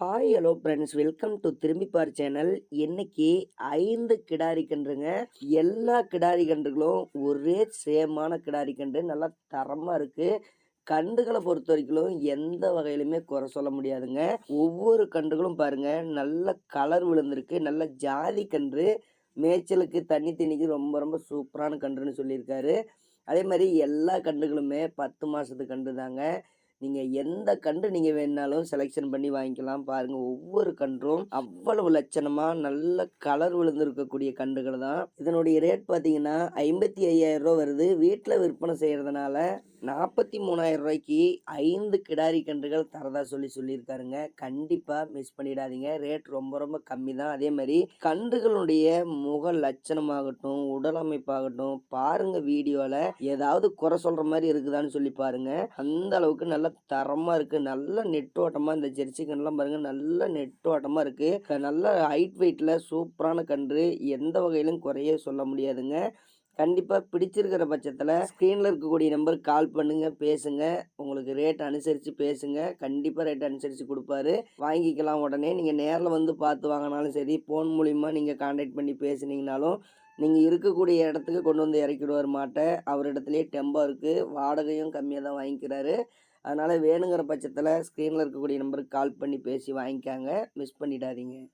Hi hello friends welcome to Thirumbippaar channel இன்னைக்கு ஐந்து கிடாரி கன்றுங்க எல்லா கிடாரி கன்றுகளும் ஒரே சேமான கிடாரி கன்று நல்லா தரமாக இருக்குது கன்றுகளை பொறுத்த வரைக்கும் எந்த வகையிலுமே குறை சொல்ல முடியாதுங்க. ஒவ்வொரு கன்றுகளும் பாருங்க நல்ல கலர் விழுந்திருக்கு. நல்ல ஜாதி கன்று. மேய்ச்சலுக்கு தண்ணி தண்ணிக்கு ரொம்ப ரொம்ப சூப்பரான கன்றுன்னு சொல்லியிருக்காரு. அதே மாதிரி எல்லா கன்றுகளுமே பத்து மாதத்து கன்று தாங்க நீங்கள் எந்த கன்று நீங்கள் வேணாலும் செலெக்ஷன் பண்ணி வாங்கிக்கலாம். பாருங்கள் ஒவ்வொரு கன்றும் அவ்வளவு லட்சணமாக நல்ல கலர் விழுந்திருக்கக்கூடிய கன்றுகள் தான். இதனுடைய ரேட் பார்த்தீங்கன்னா ஐம்பத்தி ஐயாயிரம் ரூபா வருது. வீட்டில் விற்பனை செய்கிறதுனால நாற்பத்தி மூணாயிரம் ரூபாய்க்கு ஐந்து கிடாரி கன்றுகள் தரதா சொல்லி சொல்லியிருக்காருங்க. கண்டிப்பாக மிஸ் பண்ணிடாதீங்க. ரேட் ரொம்ப ரொம்ப கம்மி தான் அதே மாதிரி கன்றுகளுடைய முக லட்சணமாகட்டும் உடல் அமைப்பாகட்டும் பாருங்க வீடியோவில் ஏதாவது குறை சொல்கிற மாதிரி இருக்குதான்னு சொல்லி பாருங்க. அந்த அளவுக்கு நல்ல தரமாக இருக்குது நல்ல நெட்டோட்டமாக இந்த ஜெர்சி கன்றுலாம் பாருங்கள் நல்ல நெட்டோட்டமாக இருக்குது நல்ல ஹைட் வெயிட்டில் சூப்பரான கன்று. எந்த வகையிலும் குறைய சொல்ல முடியாதுங்க. கண்டிப்பாக பிடிச்சிருக்கிற பட்சத்தில் ஸ்க்ரீனில் இருக்கக்கூடிய நம்பருக்கு கால் பண்ணுங்கள் பேசுங்க. உங்களுக்கு ரேட் அனுசரித்து பேசுங்க. கண்டிப்பாக ரேட் அனுசரித்து கொடுப்பாரு. வாங்கிக்கலாம் உடனே. நீங்கள் நேரில் வந்து பார்த்து வாங்கினாலும் சரி ஃபோன் மூலிமா நீங்கள் காண்டாக்ட் பண்ணி பேசுனீங்கனாலும் நீங்கள் இருக்கக்கூடிய இடத்துக்கு கொண்டு வந்து இறக்கிடுவார் மாட்டை. அவரிடத்துலேயே டெம்போ இருக்குது வாடகையும் கம்மியாக தான் வாங்கிக்கிறாரு. அதனால் வேணுங்கிற பட்சத்தில் ஸ்க்ரீனில் இருக்கக்கூடிய நம்பருக்கு கால் பண்ணி பேசி வாங்கிக்காங்க. மிஸ் பண்ணிடாதீங்க.